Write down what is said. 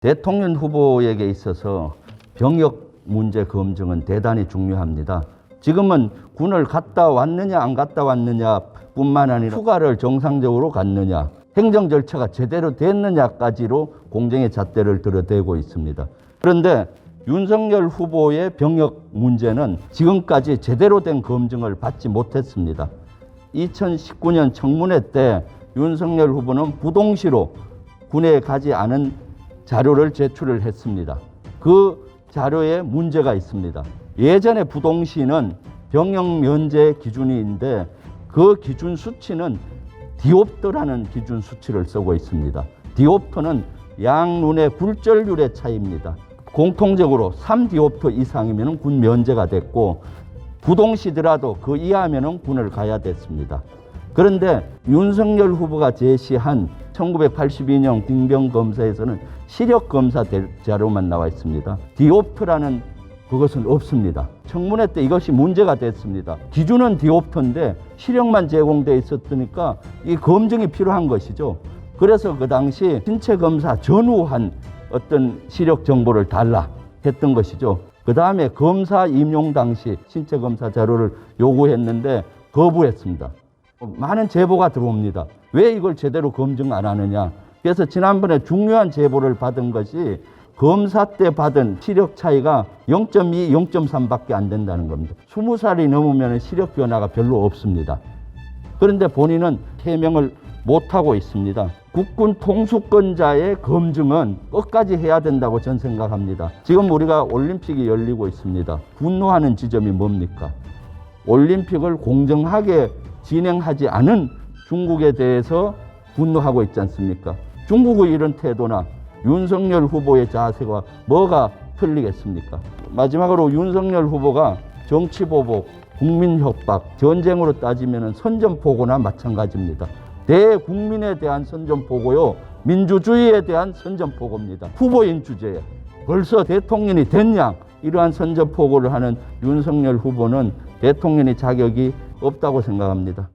대통령 후보에게 있어서 병역 문제 검증은 대단히 중요합니다. 지금은 군을 갔다 왔느냐 안 갔다 왔느냐 뿐만 아니라 휴가를 정상적으로 갔느냐 행정 절차가 제대로 됐느냐까지로 공정의 잣대를 들어대고 있습니다. 그런데 윤석열 후보의 병역 문제는 지금까지 제대로 된 검증을 받지 못했습니다. 2019년 청문회 때 윤석열 후보는 부동시로 군에 가지 않은 자료를 제출을 했습니다. 그 자료에 문제가 있습니다. 예전에 부동시는 병역 면제 기준인데 그 기준 수치는 디옵터라는 기준 수치를 쓰고 있습니다. 디옵터는 양눈의 굴절률의 차이입니다. 공통적으로 3디옵터 이상이면 군 면제가 됐고 부동시더라도 그 이하면은 군을 가야 됐습니다. 그런데 윤석열 후보가 제시한 1982년 딩병 검사에서는 시력 검사 대- 자료만 나와 있습니다. 디옵트라는 그것은 없습니다. 청문회 때 이것이 문제가 됐습니다. 기준은 디옵터인데 시력만 제공돼 있었으니까 이 검증이 필요한 것이죠. 그래서 그 당시 신체 검사 전후한 어떤 시력 정보를 달라 했던 것이죠. 그 다음에 검사 임용 당시 신체 검사 자료를 요구했는데 거부했습니다. 많은 제보가 들어옵니다. 왜 이걸 제대로 검증 안 하느냐. 그래서 지난번에 중요한 제보를 받은 것이 검사 때 받은 시력 차이가 0.2, 0.3밖에 안 된다는 겁니다. 20살이 넘으면 시력 변화가 별로 없습니다. 그런데 본인은 해명을 못하고 있습니다. 국군 통수권자의 검증은 끝까지 해야 된다고 전 생각합니다. 지금 우리가 올림픽이 열리고 있습니다. 분노하는 지점이 뭡니까? 올림픽을 공정하게 진행하지 않은 중국에 대해서 분노하고 있지 않습니까? 중국의 이런 태도나 윤석열 후보의 자세가 뭐가 틀리겠습니까? 마지막으로 윤석열 후보가 정치 보복, 국민 협박, 전쟁으로 따지면 선전포고나 마찬가지입니다. 대국민에 대한 선전포고요, 민주주의에 대한 선전포고입니다. 후보인 주제에 벌써 대통령이 됐냐 이러한 선전포고를 하는 윤석열 후보는 대통령의 자격이 없다고 생각합니다.